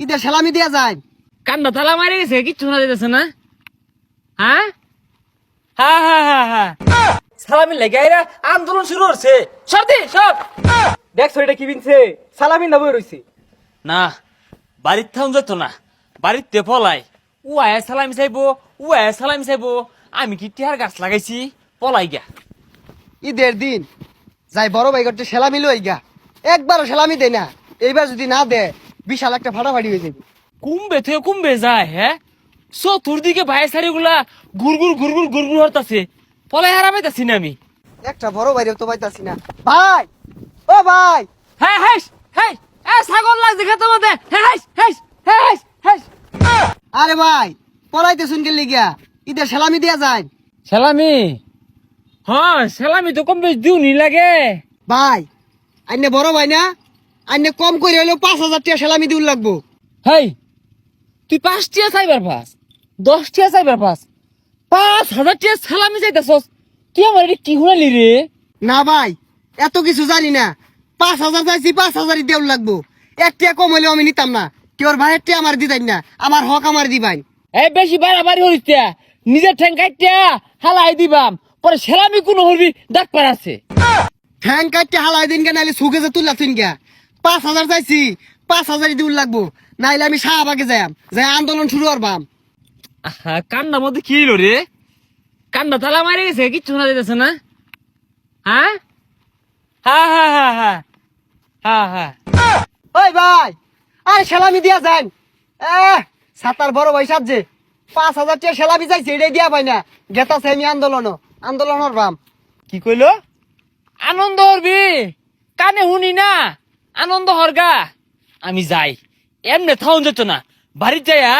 ঈদের সালামি দিয়া যায়। কান্না তালা মারি গেছে কিচ্ছু শোনা যেতেছে না। হ্যাঁ? হ্যাঁ হ্যাঁ হ্যাঁ হ্যাঁ। সালামি লেগে এরা আন্দোলন শুরু হচ্ছে। সর্দি সব। দেখছ এটা কি বিনছে? সালামি না বই রইছে। না বাড়ির থাউন যেত না। বাড়িতে পলাই। ও আয়া সালামি চাইব ও আয়া সালামি চাইব। আমি কি টিহার গাছ লাগাইছি? পলাই গা ঈদের দিন যাই বড় ভাই করতে সেলামি লই গা একবারও সেলামি দেয় না। এইবার যদি না দে বিশাল একটা ফাটাফাটি হয়ে যাবে। কুম্বে থেকে কুম্বে যায় হ্যাঁ? চতুর্দিকে ভাই সারিগুলা গুড়গুড় গুড়গুড় গুড়গুড় হরতাছে পলাই হারাবাইতাছি না আমি। একটা বড় ভাইরে তো পাইতাছি না। ভাই! ও ভাই! হ্যাঁ হ্যাঁ হ্যাঁ এ ছাগল লাগছে খেতে মধ্যে হ্যাঁ হ্যাঁ হ্যাঁ হ্যাঁ আরে ভাই পড়াইতে শুন গেলি গিয়া ঈদের সেলামি দিয়া যায় সালামি? হ্যাঁ সালামি তো কম বেশ দিও নি লাগে। ভাই আইনে বড় ভাই না? আইনে কম করে হলেও পাঁচ হাজার টাকা সেলামি দিউল লাগবো। হেই তুই পাঁচ টিয়া চাইবার পাস দশ টিয়া চাইবার পাস পাঁচ হাজার টিয়া সালামি চাইতেছস তুই আমার এটা কি শুনালি রে? না ভাই এত কিছু জানি না। পাঁচ হাজার চাইছি পাঁচ হাজারই দেউল লাগবো। এক টাকা কম হলেও আমি নিতাম না। কেউ ভাইয়ের টাকা আমার দিতাম না আমার হক আমার দিবাই। এই বেশি বাড়াবাড়ি হরিস টিয়া নিজের ঠ্যাং কাটিয়া হালাই দিবাম পরে সেলামি কোন হরবি ডাক পার আছে ঠ্যাং কাটতে হালাই দিন নাইলে সুখে যে তুললা তুন গা। পাঁচ হাজার চাইছি পাঁচ হাজারই দিউল লাগবো। নাইলে আমি শাহবাগে যাইম যাই আন্দোলন শুরু করবাম। আহা, কান্নার মধ্যে কি হইল রে? কান্না তালা মারি গেছে কিচ্ছু শোনা যেতেছে না। হ্যাঁ হ্যাঁ হ্যাঁ হ্যাঁ হ্যাঁ হ্যাঁ ওই ভাই আরে সেলামি দিয়া যান এ সাতার বড় ভাই সাজছে। পাঁচ হাজার টাকা সেলামি চাইছে এটাই দিয়া পাই না। গেতাছে আমি আন্দোলন আন্দোলনের বাম কি কইল? আনন্দ হরবি কানে শুনি না। আনন্দ হরগা। আমি যাই। এমনে থাউন যেত না। বাড়ির যাইয়া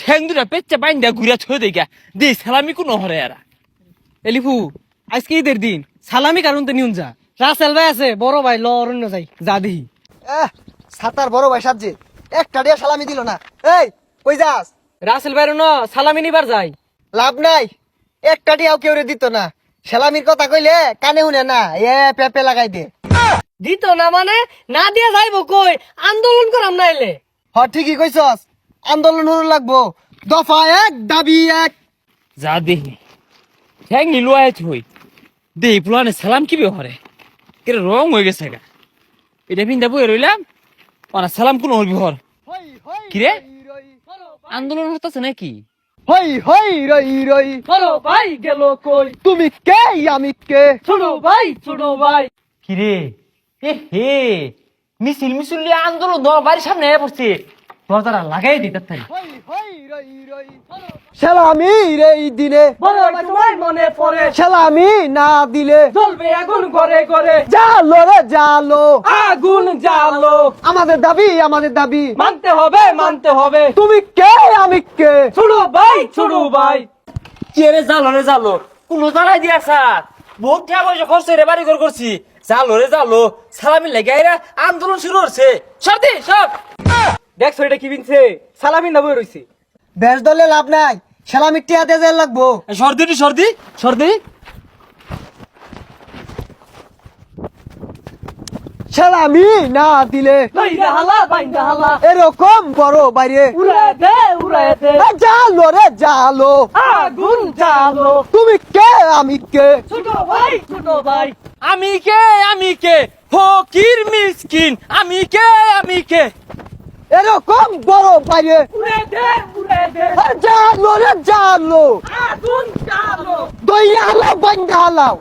ঠ্যাং দুটা পেচ্চা বাইন দিয়া ঘুরিয়া থয়ে দেগা দে সালামি কোন হরে এরা। এলিফু আজকে ঈদের দিন। সালামি কারণ তো নিউন যা। রাসেল ভাই আছে বড় ভাই ল অরণ্য যাই। যা দিহি সাতার বড় ভাই সাজছে একটা দিয়া সালামি দিল না। এই কই যাস? রাসেল ভাই ন সালামি নিবার যাই। লাভ নাই। একটা দিয়াও কেউ দিত না। সেলামির কথা কইলে কানে শুনে না। এ পেপে লাগাই দে। দিত না মানে? না দিয়ে যাইবো কই? আন্দোলন করাম না এলে হ ঠিকই কইছস। আন্দোলন হরু লাগবো। দফা এক দাবি এক। যা দেহি। ঠ্যাং নিলু আয় থই দেহি পুলানে সালাম কি হরে কেরে রং হয়ে গেছে গা। এটা পিন্ডা বই রইলাম। ওনা সালাম কোন হরবি হর কিরে? আন্দোলন হতেছে নাকি? হই হই রই রই। বড় ভাই গেল কই? তুমি কে আমি কে? ছোট ভাই ছোট ভাই। কিরে? এ হে মিছিল মিছিল নিয়ে আন্দোলন দর বাড়ির সামনে এসে পড়ছে। দরজাটা লাগাই দিতে তাই সেলামি রে এই দিনে। বড় তোমার মনে পড়ে। সেলামি না দিলে। জ্বলবে আগুন করে করে জালো রে জালো। আগুন জ্বালো আমাদের দাবি আমাদের দাবি। মানতে হবে মানতে হবে। তুমি কে? আমি কে? ছোট ভাই ছোট ভাই। কে রে জালো রে জালো? কোন জানাই দিয়া স্যার। বহুত টাকা পয়সা খরচ রে বাড়ি ঘর করছি জালো রে জালো সালামি লেগে আন্দোলন শুরু হচ্ছে। সব দি সব। দেখছ এটা কি বিনছে? সালামি না বই রইছে। বেশ দলে লাভ নাই। সেলামি লাগবো। সর্দি সর্দি সর্দি। সেলামি না দিলে এরকম বড় বাইরে। জালো রে জালো। আগুন জ্বালো তুমি কে? আমি কে? ছোট ভাই ছোট ভাই। আমি কে? আমি কে? ফকির মিসকিন। আমি কে? আমি কে? এরকম বড় বাইরে। জালো রে জালো। আগুন জ্বালো দইয়া হালাও বাইন্দা হালাও।